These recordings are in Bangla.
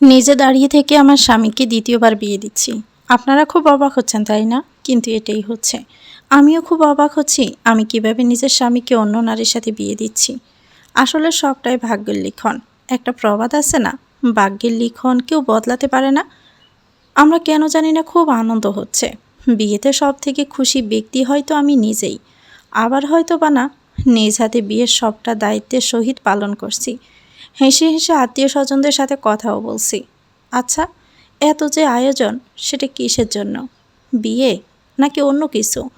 নিজে দাঁড়িয়ে থেকে আমার স্বামীকে দ্বিতীয়বার বিয়ে দিচ্ছি। আপনারা খুব অবাক হচ্ছেন, তাই না? কিন্তু এটাই হচ্ছে। আমিও খুব অবাক হচ্ছি, আমি কীভাবে নিজের স্বামীকে অন্য নারীর সাথে বিয়ে দিচ্ছি? আসলে সবটাই ভাগ্যের লিখন। একটা প্রবাদ আছে না? ভাগ্যের লিখন কেউ বদলাতে পারে না? আমরা কেন জানি না, খুব আনন্দ হচ্ছে। বিয়েতে সব থেকে খুশি ব্যক্তি হয়তো আমি নিজেই। আবার হয়তো বা না, নিজ হাতে বিয়ের সবটা দায়িত্বের সহিত পালন করছি। হেসে হেসে আত্মীয় স্বজনদের সাথে কথাও বলছি। আচ্ছা এত যে আয়োজন, সেটা কিসের জন্য? বিয়ে? নাকি অন্য কিছু?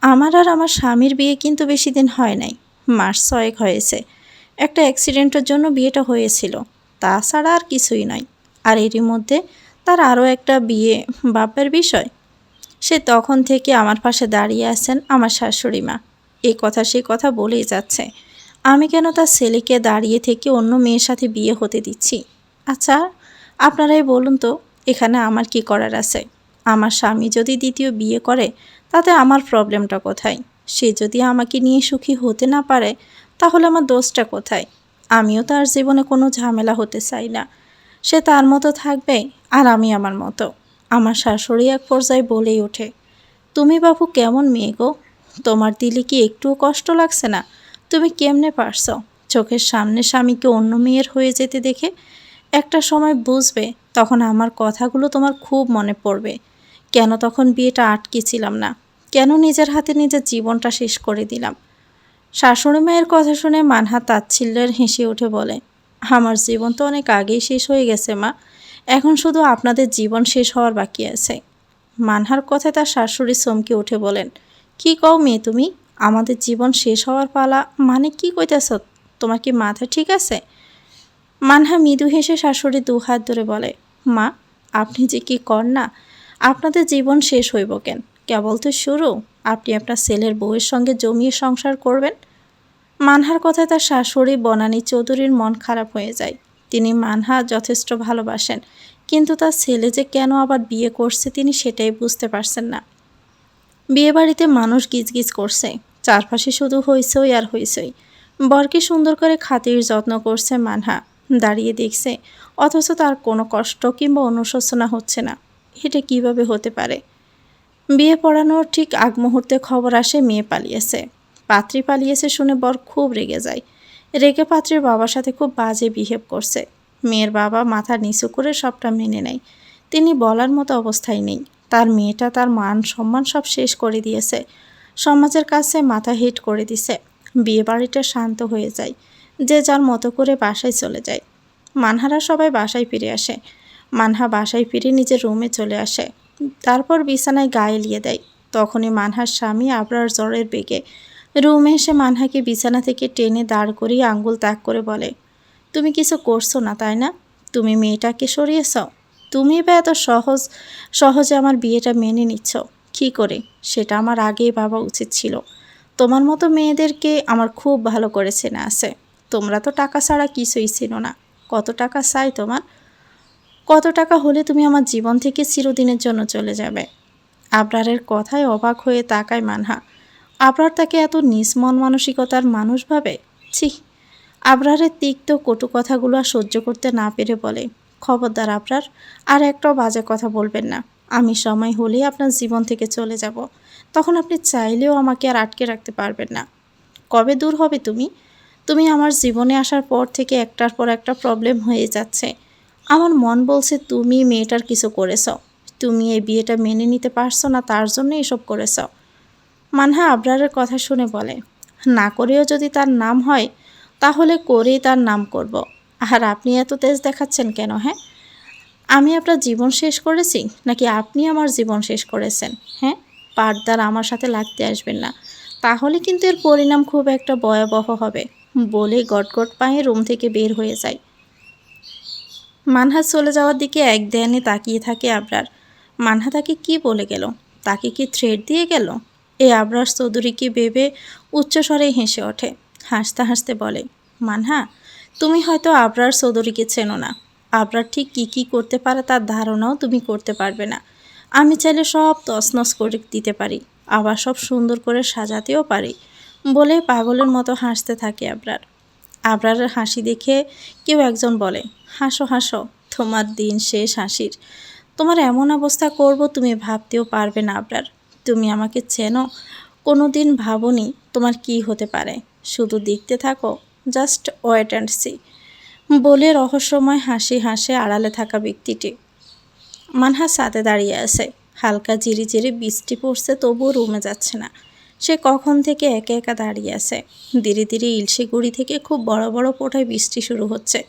আমার আর আমার স্বামীর বিয়ে কিন্তু বেশি দিন হয় নাই। মাস ছয়েক হয়েছে। একটা অ্যাক্সিডেন্টের জন্য বিয়েটা হয়েছিল। তাছাড়া আর কিছুই নয়। আর এরই মধ্যে তার আরও একটা বিয়ে, বাপের বিষয়। সে তখন থেকে আমার পাশে দাঁড়িয়ে আছেন আমার শাশুড়ি মা। এই কথা সেই কথা বলেই যাচ্ছে। আমি কেন তার ছেলেকে দাঁড়িয়ে থেকে অন্য মেয়ের সাথে বিয়ে হতে দিচ্ছি? আচ্ছা আপনারাই বলুন তো, এখানে আমার কি করার আছে? আমার স্বামী যদি দ্বিতীয় বিয়ে করে, তাতে আমার প্রবলেমটা কোথায়? সে যদি আমাকে নিয়ে সুখী হতে না পারে, তাহলে আমার দোষটা কোথায়? আমিও তার জীবনে কোনো ঝামেলা হতে চাই না। সে তার মতো থাকবে আর আমি আমার মতো। আমার শাশুড়ি এক পর্যায়ে বলেই ওঠে, তুমি বাবু কেমন মেয়ে গো? তোমার দিলে কি একটুও কষ্ট লাগছে না? তুমি কেমনে পারছ? চোখের সামনে স্বামীকে অন্য মেয়ের হয়ে যেতে দেখে একটা সময় বুঝবে তখন আমার কথাগুলো তোমার খুব মনে পড়বে। কেন তখন বিয়েটা আটকেছিলাম না? কেন নিজের হাতে নিজের জীবনটা শেষ করে দিলাম? শাশুড়ি মায়ের কথা শুনে মানহা তাচ্ছিল্যের হেসে উঠে বলে, আমার জীবন তো অনেক আগেই শেষ হয়ে গেছে, মা। এখন শুধু আপনাদের জীবন শেষ হওয়ার বাকি আছে। মানহার কথায় তার শাশুড়ি চমকে উঠে বলেন, কি কও মেয়ে তুমি? আমাদের জীবন শেষ হওয়ার পালা মানে কি কইতেছ? তোমার কি মাথা ঠিক আছে? মানহা মৃদু হেসে শাশুড়ি দু হাত ধরে বলে, মা, আপনি যে কি কর না, আপনাদের জীবন শেষ হইব কেন? কেবল তো শুরু। আপনি আপনার ছেলের বউয়ের সঙ্গে জমিয়ে সংসার করবেন? মানহার কথায় তার শাশুড়ি বনানী চৌধুরীর মন খারাপ হয়ে যায়। তিনি মানহা যথেষ্ট ভালোবাসেন, কিন্তু তার ছেলে যে কেন আবার বিয়ে করছে তিনি সেটাই বুঝতে পারছেন না। বিয়েবাড়িতে মানুষ গিজগিজ করছে। চারপাশে শুধু হইসই আর হইসই বরকে সুন্দর করে খাতির যত্ন করছে মানহা। দাঁড়িয়ে দেখছে, অথচ তার কোনো কষ্ট কিংবা অনুশোচনা হচ্ছে না। এটা কীভাবে হতে পারে? বিয়ে পড়ানোর ঠিক আগ মুহূর্তে খবর আসে, মেয়ে পালিয়েছে। পাত্রী পালিয়েছে শুনে বর খুব রেগে যায়। রেগে পাত্রীর বাবার সাথে খুব বাজে বিহেভ করছে। মেয়ের বাবা মাথা নিচু করে সবটা মেনে নেয়। তিনি বলার মতো অবস্থায় নেই। তার মেয়েটা তার মান সম্মান সব শেষ করে দিয়েছে। সমাজের কাছে মাথা হিট করে দিছে। বিয়ে বাড়িটা শান্ত হয়ে যায়। যে যার মতো করে বাসায় চলে যায়। মানহারা সবাই বাসায় ফিরে আসে। মানহা বাসায় ফিরে নিজের রুমে চলে আসে। তারপর বিছানায় গায়ে লিয়ে দেয়। তখনই মানহার স্বামী আবরার জ্বরের বেগে। রুমে এসে মানহাকে বিছানা থেকে টেনে দাঁড় করিয়ে আঙ্গুল তাক করে বলে, তুমি কিছু করছ না, তাই না? তুমি মেয়েটাকে সরিয়েছ? তুমি বা এত সহজ, সহজে আমার বিয়েটা মেনে নিচ্ছ। কী করে? সেটা আমার আগেই ভাবা উচিত ছিল। তোমার মতো মেয়েদেরকে আমার খুব ভালো করে চেনা আছে। তোমরা তো টাকা ছাড়া কিছুই ছিল না। কত টাকা চাই তোমার? কত টাকা হলে তুমি আমার জীবন থেকে চিরদিনের জন্য চলে যাবে? আবরারের কথায় অবাক হয়ে তাকায় মানহা। আবরার তাকে এত নিষ্মন মানসিকতার মানুষ ভাবে? ছি! আবরারের তিক্ত কটু কথাগুলো আর সহ্য করতে না পেরে বলে খবরদার আপনার, আর একটাও বাজে কথা বলবেন না। আমি সময় হলেই আপনার জীবন থেকে চলে যাব। তখন আপনি চাইলেও আমাকে আর আটকে রাখতে পারবেন না। কবে দূর হবে তুমি? তুমি আমার জীবনে আসার পর থেকে একটার পর একটা প্রবলেম হয়ে যাচ্ছে। আমার মন বলছে, তুমি মেয়েটার কিছু করেছ। তুমি এই বিয়েটা মেনে নিতে পারছ না, তার জন্য এসব করেছ। মানহা আবরারের কথা শুনে বলে, না করেও যদি তার নাম হয়, তাহলে করেই তার নাম করব। আর আপনি এত তেজ দেখাচ্ছেন কেন হ্যাঁ? আমি আপনার জীবন শেষ করেছি নাকি আপনি আমার জীবন শেষ করেছেন হ্যাঁ? পার্দার আমার সাথে লাগতে আসবেন না। তাহলে কিন্তু এর পরিণাম খুব একটা ভয়াবহ হবে, বলে গটগট পায়ে রুম থেকে বের হয়ে যায়। মানহা চলে যাওয়ার দিকে এক ধ্যানে তাকিয়ে থাকে আবরার। মানহা তাকে কি বলে গেল? তাকে কি থ্রেড দিয়ে গেল? এই আবরার চৌধুরীকে ভেবে উচ্চস্বরে হেসে ওঠে, হাসতে হাসতে বলে, মানহা তুমি হয়তো আবরার চৌধুরীকে চেনো না। আবরার ঠিক কী কী করতে পারে তার ধারণাও তুমি করতে পারবে না। আমি চাইলে সব তছনছ করে দিতে পারি, আবার সব সুন্দর করে সাজাতেও পারি বলে পাগলের মতো হাসতে থাকে আবরার। আবরারের হাসি দেখে কেউ একজন বলে, হাসো হাসো, তোমার দিন শেষ হাসির। তোমার এমন অবস্থা করব তুমি ভাবতেও পারবে না আবরার। তুমি আমাকে চেনো কোনো দিন ভাবনি তোমার কি হতে পারে। শুধু দেখতে থাকো জাস্ট ওয়েট অ্যান্ড সি। বলে রহস্যময় হাসি হাসে আড়ালে থাকা ব্যক্তিটি। মানহা সাথে দাঁড়িয়ে আছে। হালকা জিরি জিরি বৃষ্টি পড়ছে, তবুও রুমে যাচ্ছে না। সে কখন থেকে একা একা দাঁড়িয়ে আছে? ধীরে ধীরে ইলশে গুড়ি থেকে খুব বড় বড় ফোঁটায় বৃষ্টি শুরু হচ্ছে।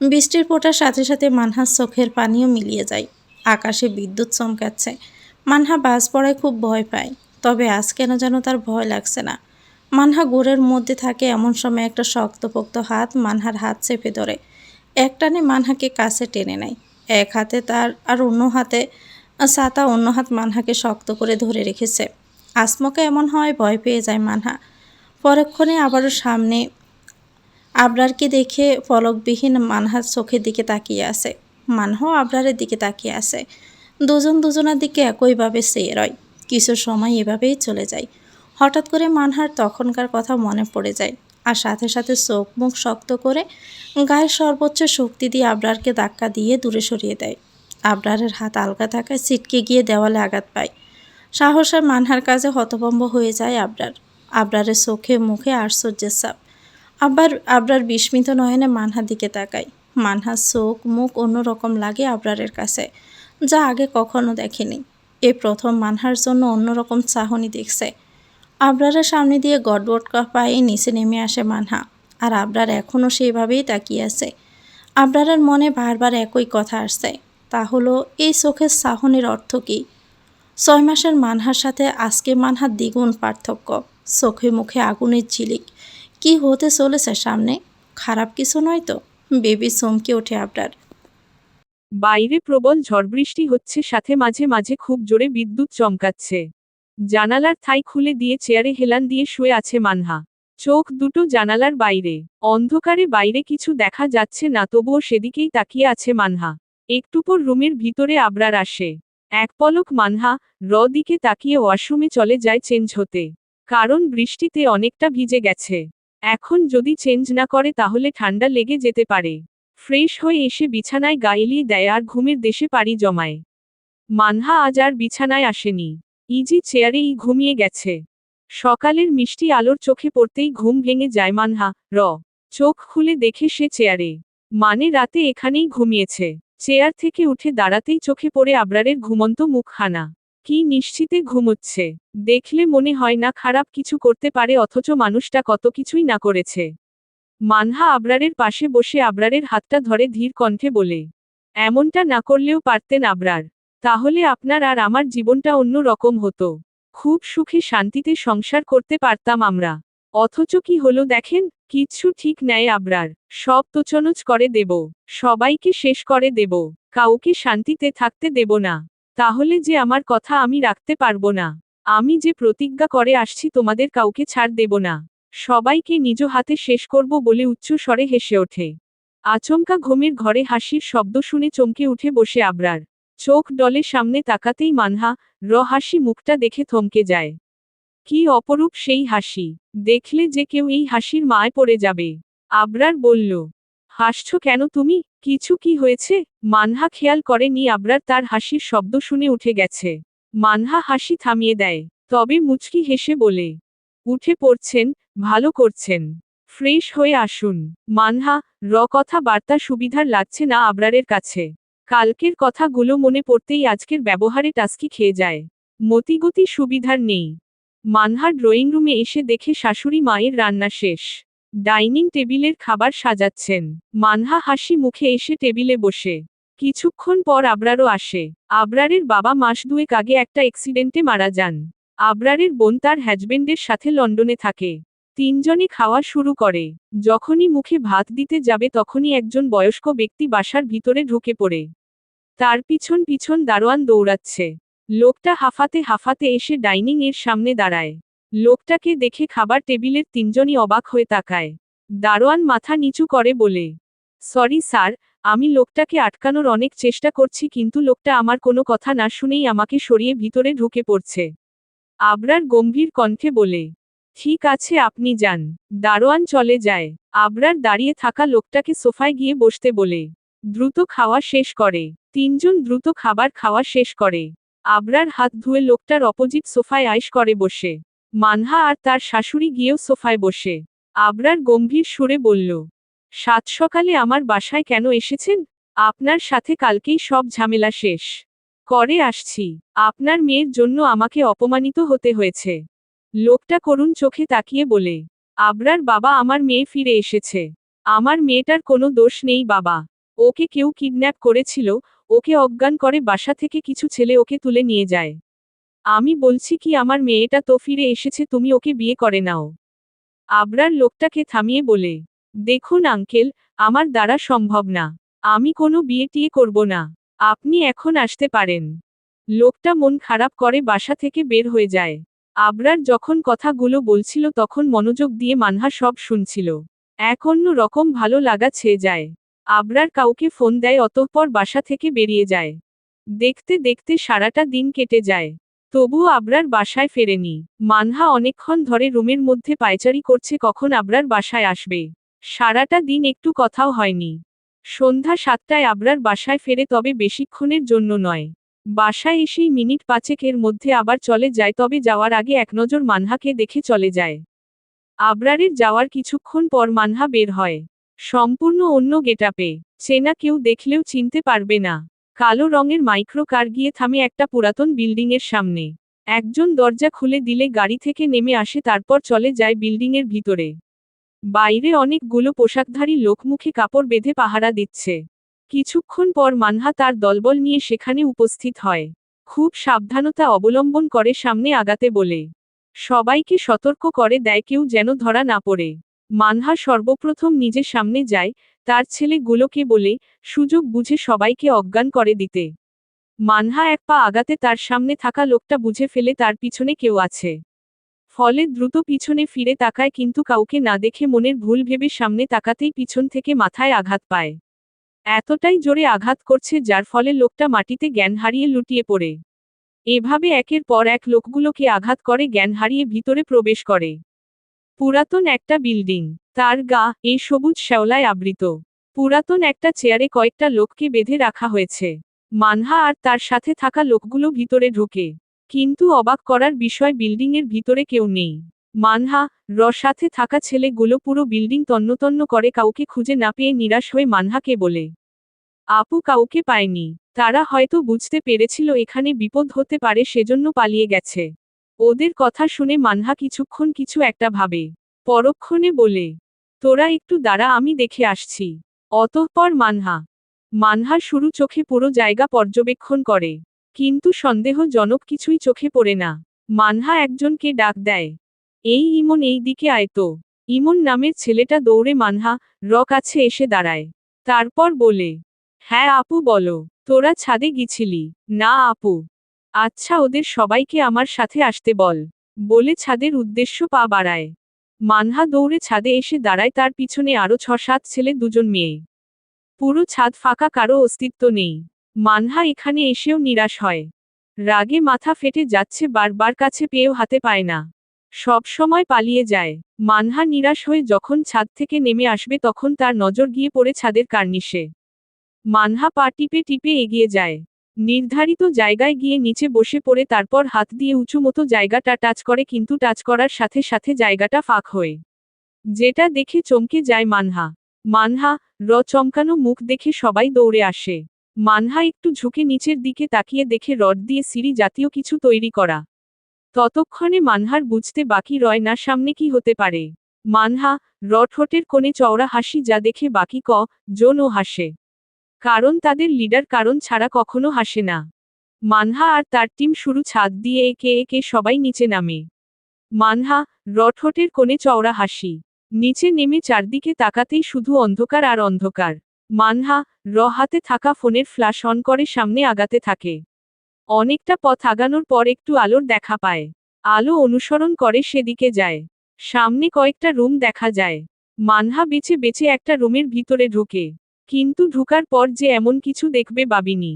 বৃষ্টির ফোঁটার সাথে সাথে মানহার চোখের পানিও মিলিয়ে যায়। আকাশে বিদ্যুৎ চমকাচ্ছে। মানহা বাস পড়ায় খুব ভয় পায়। তবে আজ কেন যেন তার ভয় লাগছে না। মানহা গোড়ের মধ্যে থাকে এমন সময় একটা শক্তপোক্ত হাত মানহার হাত চেপে ধরে। এক টানে মানহাকে কাছে টেনে নেয়। এক হাতে তার আর অন্য হাতে সাতা অন্য হাত মানহাকে শক্ত করে ধরে রেখেছে। আসমকা এমন হয় ভয় পেয়ে যায় মানহা। পরক্ষণে আবারও সামনে আবরারকে দেখে ফলকবিহীন মানহার চোখের দিকে তাকিয়ে আসে মানহাও আবরারের দিকে তাকিয়ে আসে দুজন দুজনের দিকে একইভাবে চেয়ে রয়। কিছু সময় এভাবেই চলে যায়। হঠাৎ করে মানহার তখনকার কথা মনে পড়ে যায় আর সাথে সাথে চোখ মুখ শক্ত করে গায়ের সর্বোচ্চ শক্তি দিয়ে আবরারকে ধাক্কা দিয়ে দূরে সরিয়ে দেয়। আবরারের হাত আলগা থাকায় ছিটকে গিয়ে দেওয়ালে আঘাত পায়। সাহসের মানহার কাজে হতভম্ব হয়ে যায় আবরার। আবরারের চোখে, মুখে আশ্চর্যের সাপ আবার আবরার বিস্মিত নয়নে মানহার দিকে তাকায়। মানহার চোখ, মুখ অন্যরকম লাগে আবরারের কাছে, যা আগে কখনো দেখেনি। এ প্রথম মানহার জন্য অন্যরকম চাহনি দেখছে। আবরারের সামনে দিয়ে গডবড পায়ে নিচে নেমে আসে মানহা, আর আবরার এখনও সেইভাবেই তাকিয়ে আছে। আবরারের মনে বারবার একই কথা আসছে, তা হলো, এই চোখের সাহনের অর্থ কী? ছয় মাসের মানহার সাথে আজকে মানহার দ্বিগুণ পার্থক্য, চোখে মুখে আগুনের ঝিলিক। কি হতে চলেছে সামনে? খারাপ কিছু নয় তো? বেবি চমকে ওঠে আবরার। বাইরে প্রবল ঝড়বৃষ্টি হচ্ছে, সাথে মাঝে মাঝে খুব জোরে বিদ্যুৎ চমকাচ্ছে। জানালার থাই খুলে দিয়ে চেয়ারে হেলান দিয়ে শুয়ে আছে মানহা। চোখ দুটো জানালার বাইরে। অন্ধকারে বাইরে কিছু দেখা যাচ্ছে না, তবুও সেদিকেই তাকিয়ে আছে মানহা। একটু পর রুমের ভিতরে আবরার আসে। এক পলক মানহা, র দিকে তাকিয়ে ওয়াশরুমে চলে যায় চেঞ্জ হতে। কারণ বৃষ্টিতে অনেকটা ভিজে গেছে। এখন যদি চেঞ্জ না করে তাহলে ঠান্ডা লেগে যেতে পারে। ফ্রেশ হয়ে এসে বিছানায় গা দেয় আর ঘুমের দেশে পাড়ি জমায়। মানহা আজ আর বিছানায় আসেনি। ইজি চেয়ারেই ঘুমিয়ে গেছে। সকালের মিষ্টি আলোর চোখে পড়তেই ঘুম ভেঙে যায় মানহা, র। চোখ খুলে দেখে সে চেয়ারে। মানে রাতে এখানেই ঘুমিয়েছে। চেয়ার থেকে উঠে দাঁড়াতেই চোখে পড়ে আবরারের ঘুমন্ত মুখখানা। কি নিশ্চিতে ঘুমোচ্ছে। দেখলে মনে হয় না খারাপ কিছু করতে পারে অথচ মানুষটা কত কিছুই না করেছে। মানহা আবরারের পাশে বসে আবরারের হাতটা ধরে ধীর কণ্ঠে বলে, এমনটা না করলেও পারতেন আবরার। তাহলে আপনার আর আমার জীবনটা অন্য রকম হতো। খুব সুখে শান্তিতে সংসার করতে পারতাম আমরা। অথচ কি হলো দেখেন, কিচ্ছু ঠিক নেয় আবরার। সব তোচনচ করে দেব। সবাইকে শেষ করে দেব। কাউকে শান্তিতে থাকতে দেব না। তাহলে যে আমার কথা আমি রাখতে পারব না। আমি যে প্রতিজ্ঞা করে আসছি তোমাদের কাউকে ছাড় দেব না। সবাইকে নিজ হাতে শেষ করব বলে উচ্চ স্বরে হেসে ওঠে। আচমকা ঘুমের ঘরে হাসির শব্দ শুনে চমকে উঠে বসে আবরার। চোখ ডলে সামনে তাকাতেই মানহা র হাসি মুখটা দেখে থমকে যায়। কি অপরূপ সেই হাসি। দেখলে যে কেউ এই হাসির মায় পড়ে যাবে। আবরার বলল, হাসছ কেন তুমি? কিছু কি হয়েছে? মানহা খেয়াল করেনি আবরার তার হাসির শব্দ শুনে উঠে গেছে। মানহা হাসি থামিয়ে দেয়। তবে মুচকি হেসে বলে, উঠে পড়ছেন, ভালো করছেন। ফ্রেশ হয়ে আসুন। মানহা র কথা বার্তা সুবিধার লাগছে না আবরারের কাছে। কালকের কথাগুলো মনে পড়তেই আজকের ব্যবহারে টাস্কি খেয়ে যায়। মতিগতি সুবিধার নেই। মানহা ড্রয়িং রুমে এসে দেখে শাশুড়ি মায়ের রান্না শেষ। ডাইনিং টেবিলের খাবার সাজাচ্ছেন। মানহা হাসি মুখে এসে টেবিলে বসে। কিছুক্ষণ পর আবরারও আসে। আবরারের বাবা মাস দুয়েক আগে একটা অ্যাক্সিডেন্টে মারা যান। আবরারের বোন তার হ্যাজবেন্ডের সাথে লন্ডনে থাকে। তিনজনই খাওয়া শুরু করে। যখনই মুখে ভাত দিতে যাবে তখনই একজন বয়স্ক ব্যক্তি বাসার ভিতরে ঢুকে পড়ে। তার পিছন পিছন দারোয়ান দৌড়াচ্ছে। লোকটা হাফাতে হাফাতে এসে ডাইনিং এর সামনে দাঁড়ায়। লোকটাকে দেখে খাবার টেবিলের তিনজনই অবাক হয়ে তাকায়। দারোয়ান মাথা নিচু করে বলে, সরি স্যার, আমি লোকটাকে আটকানোর অনেক চেষ্টা করছি কিন্তু লোকটা আমার কোনো কথা না শুনেই আমাকে সরিয়ে ভিতরে ঢুকে পড়ছে। আবরার গম্ভীর কণ্ঠে বলে ঠিক আছে, আপনি যান। দারোয়ান চলে যায়। আবরার দাঁড়িয়ে থাকা লোকটাকে সোফায় গিয়ে বসতে বলে, দ্রুত খাওয়া শেষ করে। তিনজন দ্রুত খাবার খাওয়া শেষ করে। আবরার হাত ধুয়ে লোকটার অপোজিট সোফায় আইস করে বসে। মানহা আর তার শাশুড়ি গিয়েও সোফায় বসে। আবরার গম্ভীর সুরে বলল, সাত সকালে আমার বাসায় কেন এসেছেন? আপনার সাথে কালকেই সব ঝামেলা শেষ। করে আসছি। আপনার মেয়ের জন্য আমাকে অপমানিত হতে হয়েছে। লোকটা করুণ চোখে তাকিয়ে বলে, আবরার বাবা আমার মেয়ে ফিরে এসেছে। আমার মেয়েটার কোনো দোষ নেই বাবা। ওকে কেউ কিডন্যাপ করেছিল, ওকে অজ্ঞান করে বাসা থেকে কিছু ছেলে ওকে তুলে নিয়ে যায়। আমি বলছি কি আমার মেয়েটা তো ফিরে এসেছে, তুমি ওকে বিয়ে করে নাও। আবরার লোকটাকে থামিয়ে বলে, দেখুন আঙ্কেল, আমার দ্বারা সম্ভব না। আমি কোনো বিয়ে টিয়ে করব না। আপনি এখন আসতে পারেন। লোকটা মন খারাপ করে বাসা থেকে বের হয়ে যায়। আবরার যখন কথাগুলো বলছিল তখন মনোযোগ দিয়ে মানহা সব শুনছিল। এক অন্য রকম ভালো লাগা ছেয়ে যায়। আবরার কাউকে ফোন দেয় অতঃপর বাসা থেকে বেরিয়ে যায়। দেখতে দেখতে সারাটা দিন কেটে যায়। তবুও আবরার বাসায় ফেরেনি। মানহা অনেকক্ষণ ধরে রুমের মধ্যে পায়চারি করছে কখন আবরার বাসায় আসবে। সারাটা দিন একটু কথাও হয়নি। সন্ধ্যা সাতটায় আবরার বাসায় ফেরে তবে বেশিক্ষণের জন্য নয়। বাসায় এসেই মিনিট পাঁচেকের মধ্যে আবার চলে যায়, তবে যাওয়ার আগে এক নজর মানহাকে দেখে চলে যায়। আবরারের যাওয়ার কিছুক্ষণ পর মানহা বের হয়। সম্পূর্ণ অন্য গেটাপে চেনা কেউ দেখলেও চিনতে পারবে না। কালো রঙের মাইক্রো কার গিয়ে থামে একটা পুরাতন বিল্ডিংয়ের সামনে। একজন দরজা খুলে দিলে গাড়ি থেকে নেমে আসে, তারপর চলে যায় বিল্ডিংয়ের ভিতরে। বাইরে অনেকগুলো পোশাকধারী লোক মুখে কাপড় বেঁধে পাহারা দিচ্ছে। কিছুক্ষণ পর মানহা তার দলবল নিয়ে সেখানে উপস্থিত হয়। খুব সাবধানতা অবলম্বন করে সামনে আগাতে বলে। সবাইকে সতর্ক করে দেয় কেউ যেন ধরা না পড়ে। মানহা সর্বপ্রথম নিজে সামনে যায়, তার ছেলেগুলোকে বলে, সুযোগ বুঝে সবাইকে অজ্ঞান করে দিতে। মানহা এক পা আগাতে তার সামনে থাকা লোকটা বুঝে ফেলে তার পিছনে কেউ আছে। ফলে দ্রুত পিছনে ফিরে তাকায় কিন্তু কাউকে না দেখে মনের ভুল ভেবে সামনে তাকাতেই পিছন থেকে মাথায় আঘাত পায়। এতটাই জোরে আঘাত করছে যার ফলে লোকটা মাটিতে জ্ঞান হারিয়ে লুটিয়ে পড়ে। এভাবে একের পর এক লোকগুলোকে আঘাত করে, জ্ঞান হারিয়ে ভিতরে প্রবেশ করে। পুরাতন একটা বিল্ডিং, তার গা এই সবুজ শ্যাওলায় আবৃত। পুরাতন একটা চেয়ারে কয়েকটা লোককে বেঁধে রাখা হয়েছে। মানহা আর তার সাথে থাকা লোকগুলো ভিতরে ঢুকে। কিন্তু অবাক করার বিষয় বিল্ডিংয়ের ভিতরে কেউ নেই। মানহা র সাথে থাকা ছেলেগুলো পুরো বিল্ডিং তন্নতন্ন করে কাউকে খুঁজে না পেয়ে নিরাশ হয়ে মানহাকে বলে, আপু কাউকে পায়নি। তারা হয়তো বুঝতে পেরেছিল এখানে বিপদ হতে পারে, সেজন্য পালিয়ে গেছে। ওদের কথা শুনে মানহা কিছুক্ষণ কিছু একটা ভাবে, পরক্ষণে বলে, তোরা একটু দাঁড়া, আমি দেখে আসছি। অতঃপর মানহা মানহা শুরু চোখে পুরো জায়গা পর্যবেক্ষণ করে, কিন্তু সন্দেহজনক কিছুই চোখে পড়ে না। মানহা একজনকে ডাক দেয় এই ইমন এই দিকে আয় তো। ইমন নামের ছেলেটা দৌড়ে মানহা র কাছে এসে দাঁড়ায়। তারপর বলে হ্যাঁ আপু বলো, তোরা ছাদে গিছিলি? না আপু। আচ্ছা ওদের সবাইকে আমার সাথে আসতে বল। বলে ছাদের উদ্দেশ্য পা বাড়ায়। মানহা দৌড়ে ছাদে এসে দাঁড়ায়, তার পিছনে আরও ছ সাত ছেলে, দুজন মেয়ে। পুরো ছাদ ফাঁকা, কারও অস্তিত্ব নেই। মানহা এখানে এসেও নিরাশ হয়। রাগে মাথা ফেটে যাচ্ছে, বারবার কাছে পেয়েও হাতে পায় না। সব সময় পালিয়ে যায়। মানহা নিরাশ হয়ে যখন ছাদ থেকে নেমে আসবে তখন তার নজর গিয়ে পড়ে ছাদের কার্নিশে। মানহা পা টিপে টিপে এগিয়ে যায়। নির্ধারিত জায়গায় গিয়ে নিচে বসে পড়ে তারপর হাত দিয়ে উঁচু মতো জায়গাটা টাচ করে কিন্তু টাচ করার সাথে সাথে জায়গাটা ফাঁক হয়ে। যেটা দেখে চমকে যায় মানহা। মানহা, র চমকানো মুখ দেখে সবাই দৌড়ে আসে। মানহা একটু ঝুঁকে নিচের দিকে তাকিয়ে দেখে রড দিয়ে সিঁড়ি জাতীয় কিছু তৈরি করা। ততক্ষণে মানহার বুঝতে বাকি রয় না, সামনে কি হতে পারে? মানহা রড হোটের কোণে চওড়া হাসি যা দেখে বাকি ক জোনও হাসে। কারণ তাদের লিডার কারণ ছাড়া কখনো হাসে না। মানহা আর তার টিম শুরু ছাদ দিয়ে একে একে সবাই নিচে নামে। মানহা রটহটের কোণে চওড়া হাসি। নিচে নেমে চারদিকে তাকাতেই শুধু অন্ধকার আর অন্ধকার। মানহা, র হাতে থাকা ফোনের ফ্ল্যাশ অন করে সামনে আগাতে থাকে। অনেকটা পথ আগানোর পর একটু আলোর দেখা পায়। আলো অনুসরণ করে সেদিকে যায়। সামনে কয়েকটা রুম দেখা যায়। মানহা বেছে বেছে একটা রুমের ভিতরে ঢুকে। কিন্তু ঢুকার পর যে এমন কিছু দেখবে বাবিনি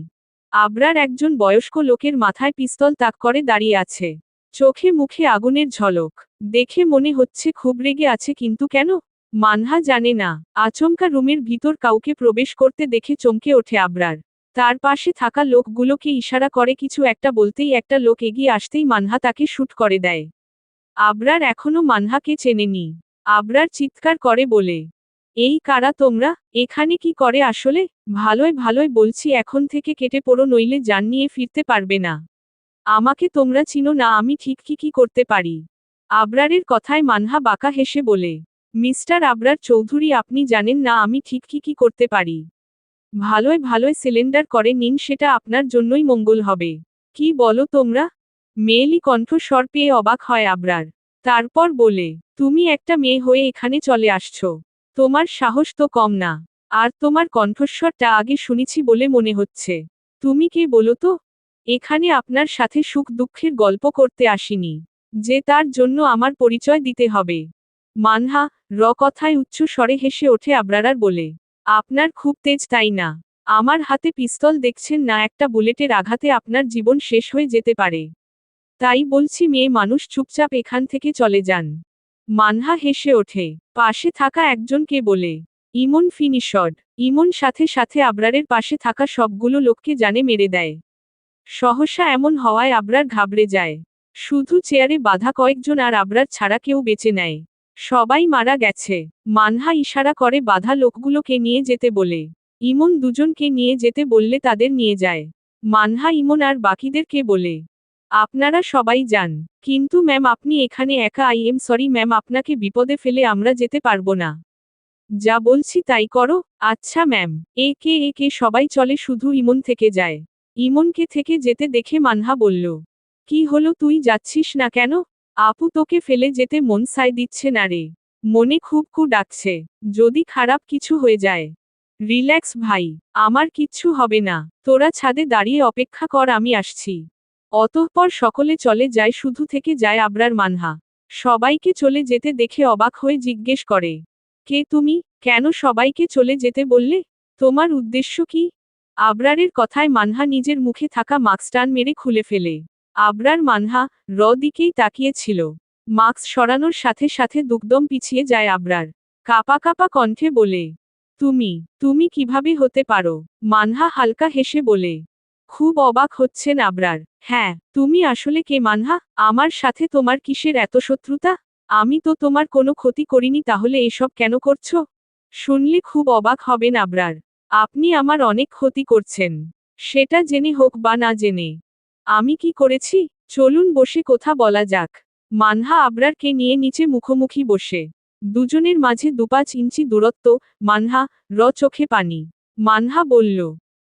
আবরার একজন বয়স্ক লোকের মাথায় পিস্তল তাক করে দাঁড়িয়ে আছে। চোখে মুখে আগুনের ঝলক। দেখে মনে হচ্ছে খুব রেগে আছে কিন্তু কেন? মানহা জানে না। আচমকা রুমের ভিতর কাউকে প্রবেশ করতে দেখে চমকে ওঠে আবরার। তার পাশে থাকা লোকগুলোকে ইশারা করে কিছু একটা বলতেই একটা লোক এগিয়ে আসতেই মানহা তাকে শ্যুট করে দেয়। আবরার এখনও মানহাকে চেনেনি। আবরার চিৎকার করে বলে, এই কারা তোমরা? এখানে কি করে আসলে? ভালোই ভালোই বলছি, এখন থেকে কেটে পড়ো, নইলে যান নিয়ে ফিরতে পারবে না। আমাকে তোমরা চিনো না, আমি ঠিক কি কি করতে পারি? আবরারের কথায় মানহা বাঁকা হেসে বলে, মিস্টার আবরার চৌধুরী, আপনি জানেন না, আমি ঠিক কি কি করতে পারি। ভালোই ভালোই সিলিন্ডার করে নিন, সেটা আপনার জন্যই মঙ্গল হবে। কি বলো তোমরা? মেয়েলি কণ্ঠস্বর পেয়ে অবাক হয় আবরার। তারপর বলে, তুমি একটা মেয়ে হয়ে এখানে চলে আসছো। তোমার সাহস তো কম না। আর তোমার কণ্ঠস্বরটা আগে শুনেছি বলে মনে হচ্ছে। তুমি কে বলো তো? এখানে আপনার সাথে সুখ দুঃখের গল্প করতে আসিনি। যে তার জন্য আমার পরিচয় দিতে হবে। মানহা, র কথায় উচ্চ স্বরে হেসে ওঠে আবরারার বলে আপনার খুব তেজ, তাই না? আমার হাতে পিস্তল দেখছেন না, একটা বুলেটের আঘাতে আপনার জীবন শেষ হয়ে যেতে পারে। তাই বলছি, মেয়ে মানুষ, চুপচাপ এখান থেকে চলে যান। মানহা হেসে ওঠে। পাশে থাকা একজনকে বলে? ইমন ফিনিশড। ইমন সাথে সাথে আবরারের পাশে থাকা সবগুলো লোককে জানে মেরে দেয়। সহসা এমন হওয়ায় আবরার ঘাবড়ে যায়। শুধু চেয়ারে বাধা কয়েকজন আর আবরার ছাড়া কেউ বেঁচে নেয়। সবাই মারা গেছে। মানহা ইশারা করে বাধা লোকগুলোকে নিয়ে যেতে বলে। ইমন দুজনকে নিয়ে যেতে বললে তাদের নিয়ে যায়। মানহা, ইমন আর বাকিদেরকে বলে, আপনারা সবাই যান। কিন্তু ম্যাম, আপনি এখানে একা, আই এম সরি ম্যাম, আপনাকে বিপদে ফেলে আমরা যেতে পারব না। যা বলছি তাই করো। আচ্ছা ম্যাম। এ কে এ কে, সবাই চলে শুধু ইমন থেকে যায়। ইমনকে থেকে যেতে দেখে মানহা বলল, কি হলো, তুই যাচ্ছিস না কেন? আপু তোকে ফেলে যেতে মন সায় দিচ্ছে না রে। মনে খুব কু ডাকছে, যদি খারাপ কিছু হয়ে যায়। রিল্যাক্স ভাই, আমার কিচ্ছু হবে না, তোরা ছাদে দাঁড়িয়ে অপেক্ষা কর আমি আসছি। অতঃপর সকলে চলে যায় শুধু থেকে যায় আবরার মানহা। সবাইকে চলে যেতে দেখে অবাক হয়ে জিজ্ঞেস করে, কে তুমি? কেন সবাইকে চলে যেতে বললে? তোমার উদ্দেশ্য কি? আবরারের কথায় মানহা নিজের মুখে থাকা মাস্ক টান মেরে খুলে ফেলে। আবরার মানহা র দিকেই তাকিয়েছিল। মাস্ক সরানোর সাথে সাথে দুকদম পিছিয়ে যায় আবরার। কাপা কাপা কণ্ঠে বলে, তুমি তুমি কীভাবে হতে পারো? মানহা হালকা হেসে বলে, খুব অবাক হচ্ছেন আবরার। হ্যাঁ তুমি আসলে কে মানহা? আমার সাথে তোমার কিসের এত শত্রুতা? আমি তো তোমার কোনো ক্ষতি করিনি, তাহলে এসব কেন করছ? শুনলে খুব অবাক হবেন আবরার। আপনি আমার অনেক ক্ষতি করছেন। সেটা জেনে হোক বা না জেনে। আমি কি করেছি? চলুন বসে কথা বলা যাক। মানহা আবরারকে নিয়ে নিচে মুখোমুখি বসে। দুজনের মাঝে দুপাঁচ ইঞ্চি দূরত্ব, মানহা, র চোখে পানি। মানহা বলল,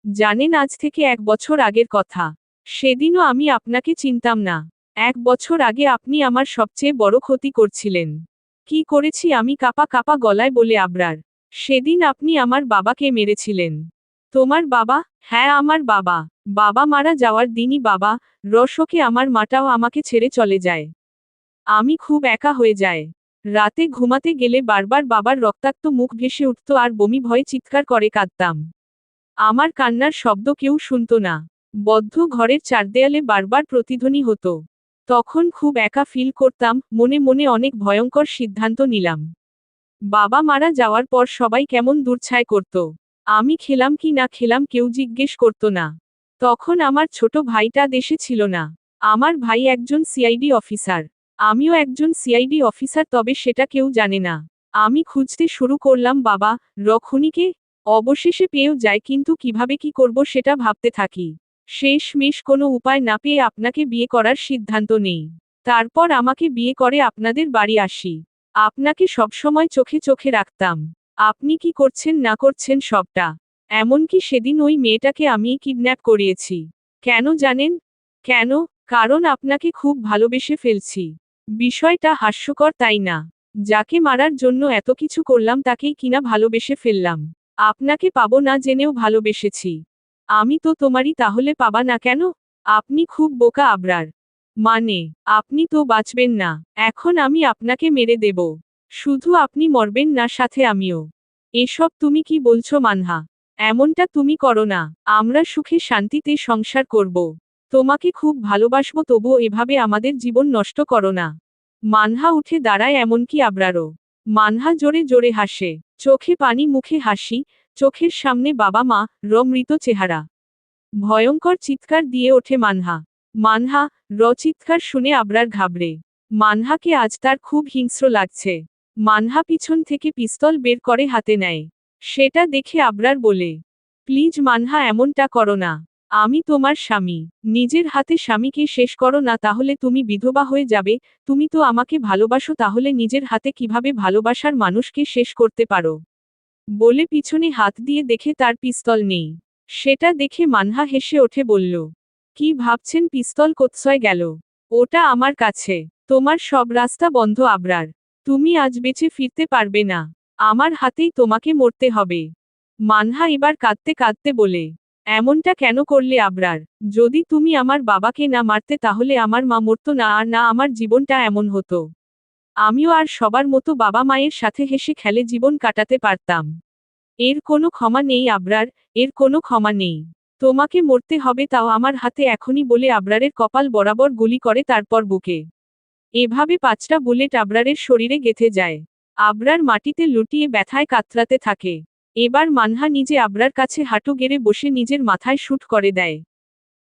জানেন আজ থেকে এক বছর আগের কথা। সেদিনও আমি আপনাকে চিনতাম না। এক বছর আগে আপনি আমার সবচেয়ে বড় ক্ষতি করছিলেন। কি করেছি আমি কাপা কাপা গলায় বলে আবরার। সেদিন আপনি আমার বাবাকে মেরেছিলেন। তোমার বাবা? হ্যাঁ আমার বাবা। বাবা মারা যাওয়ার দিনই বাবা, রসকে আমার মাটাও আমাকে ছেড়ে চলে যায়। আমি খুব একা হয়ে যায় রাতে ঘুমাতে গেলে বারবার বাবার রক্তাক্ত মুখ ভেসে উঠত আর বমি ভয়ে চিৎকার করে কাঁদতাম। আমার কান্নার শব্দ কেউ শুনত না। বদ্ধ ঘরের চারদেয়ালে বারবার প্রতিধ্বনি হতো। তখন খুব একা ফিল করতাম, মনে মনে অনেক ভয়ঙ্কর সিদ্ধান্ত নিলাম। বাবা মারা যাওয়ার পর সবাই কেমন দূরছায় করত। আমি খেলাম কি না খেলাম কেউ জিজ্ঞেস করত না। তখন আমার ছোট ভাইটা দেশে ছিল না। আমার ভাই একজন সিআইডি অফিসার। আমিও একজন সিআইডি অফিসার, তবে সেটা কেউ জানে না। আমি খুঁজতে শুরু করলাম, বাবা, রখুনিকে অবশেষে পেয়েও যায়, কিন্তু কীভাবে কি করব সেটা ভাবতে থাকি। শেষ মেশ কোনো উপায় না পেয়ে আপনাকে বিয়ে করার সিদ্ধান্ত নেই। তারপর আমাকে বিয়ে করে আপনাদের বাড়ি আসি। আপনাকে সবসময় চোখে চোখে রাখতাম। আপনি কি করছেন, না করছেন সবটা এমনকি সেদিন ওই মেয়েটাকে আমি কিডন্যাপ করিয়েছি। কেন জানেন? কেন? কারণ আপনাকে খুব ভালোবেসে ফেলছি। বিষয়টা হাস্যকর তাই না? যাকে মারার জন্য এত কিছু করলাম তাকেই কিনা ভালোবেসে ফেললাম। আপনাকে পাবো না জেনেও ভালোবেসেছি। আমি তো তোমারই তাহলে পাবা না কেন? আপনি খুব বোকা আবরার। মানে আপনি তো বাঁচবেন না। এখন আমি আপনাকে মেরে দেব। শুধু আপনি মরবেন না সাথে আমিও। এসব তুমি কি বলছো মানহা? এমনটা তুমি করো না, আমরা সুখে শান্তিতে সংসার করব। তোমাকে খুব ভালোবাসবো, তবুও এভাবে আমাদের জীবন নষ্ট করো না। মানহা উঠে দাঁড়ায় এমনকি আবরারও। মানহা জোরে জোরে হাসে। চোখে পানি, মুখে হাসি। চোখের সামনে বাবা মা, র মৃত চেহারা। ভয়ঙ্কর চিৎকার দিয়ে ওঠে মানহা। মানহা, র চিৎকার শুনে আবরার ঘাবড়ে। মানহাকে আজ তার খুব হিংস্র লাগছে। মানহা পিছন থেকে পিস্তল বের করে হাতে নেয়। সেটা দেখে আবরার বলে, প্লিজ মানহা, এমনটা করো না। আমি তোমার স্বামী। নিজের হাতে স্বামীকে শেষ করো না, তাহলে তুমি বিধবা হয়ে যাবে। তুমি তো আমাকে ভালোবাসো, তাহলে নিজের হাতে কীভাবে ভালোবাসার মানুষকে শেষ করতে পারো? বলে পিছনে হাত দিয়ে দেখে তার পিস্তল নেই। সেটা দেখে মানহা হেসে ওঠে, বলল, কি ভাবছেন, পিস্তল কোৎসয় গেল? ওটা আমার কাছে। তোমার সব রাস্তা বন্ধ, আবরার। তুমি আজ বেঁচে ফিরতে পারবে না। আমার হাতেই তোমাকে মরতে হবে। মানহা এবার কাঁদতে কাঁদতে বলে, এমনটা কেন করলে আবরার? যদি তুমি আমার বাবাকে না মারতে, তাহলে আমার মা মরতো না, আর না আমার জীবনটা এমন হতো। আমিও আর সবার মতো বাবা মায়ের সাথে হেসে খেলে জীবন কাটাতে পারতাম। এর কোনো ক্ষমা নেই আবরার, এর কোনো ক্ষমা নেই। তোমাকে মরতে হবে তাও আমার হাতে এখনই বলে আবরারের কপাল বরাবর গুলি করে তারপর বুকে। এভাবে পাঁচটা বুলেট আবরারের শরীরে গেথে যায়। আবরার মাটিতে লুটিয়ে ব্যথায় কাতরাতে থাকে। এবার মানহা নিজে আবরার কাছে হাঁটু গেড়ে বসে নিজের মাথায় শ্যুট করে দেয়।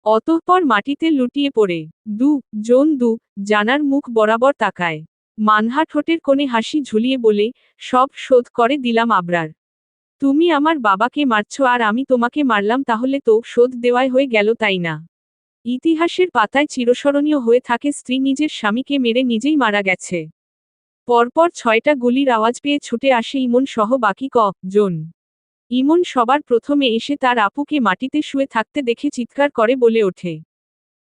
অতঃপর মাটিতে লুটিয়ে পড়ে। দু, জন দু, জানার মুখ বরাবর তাকায়। মানহা ঠোঁটের কোণে হাসি ঝুলিয়ে বলে, সব শোধ করে দিলাম আবরার। তুমি আমার বাবাকে মারছ আর আমি তোমাকে মারলাম তাহলে তো শোধ দেওয়াই হয়ে গেল তাই না? ইতিহাসের পাতায় চিরস্মরণীয় হয়ে থাকে স্ত্রী নিজের স্বামীকে মেরে নিজেই মারা গেছে। পরপর ছয়টা গুলির আওয়াজ পেয়ে ছুটে আসে ইমন সহ বাকি ক জন ইমন সবার প্রথমে এসে তার আপুকে মাটিতে শুয়ে থাকতে দেখে চিৎকার করে বলে ওঠে।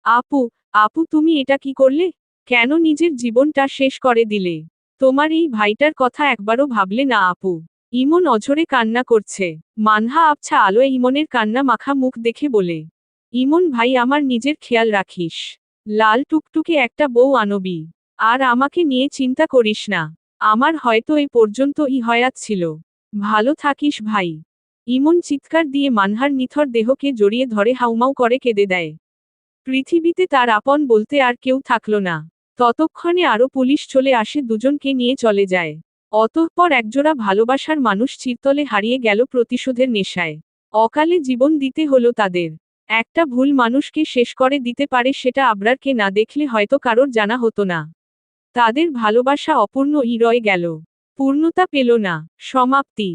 আপু আপু তুমি এটা কি করলে? কেন নিজের জীবনটা শেষ করে দিলে? তোমার এই ভাইটার কথা একবারও ভাবলে না আপু। ইমন অঝরে কান্না করছে। মানহা আবছা আলোয় ইমনের কান্না মাখা মুখ দেখে বলে, ইমন ভাই, আমার নিজের খেয়াল রাখিস। লাল টুকটুকে একটা বউ আনবি। আর আমাকে নিয়ে চিন্তা করিস না। আমার হয়তো এই পর্যন্ত ই হয়াত ছিল। ভালো থাকিস ভাই। ইমন চিৎকার দিয়ে মানহার নিথর দেহকে জড়িয়ে ধরে হাউমাউ করে কেঁদে দেয়। পৃথিবীতে তার আপন বলতে আর কেউ থাকল না। ততক্ষণে আরও পুলিশ চলে আসে দুজনকে নিয়ে চলে যায়। অতঃপর একজোড়া ভালোবাসার মানুষ চিরতলে হারিয়ে গেল প্রতিশোধের নেশায়। অকালে জীবন দিতে হলো তাদের। একটা ভুল মানুষকে শেষ করে দিতে পারে সেটা আবরারকে না দেখলে হয়তো কারোর জানা হতো না। তাদের ভালোবাসা অপূর্ণ রয়ে গেল। পূর্ণতা পেল না। সমাপ্তি।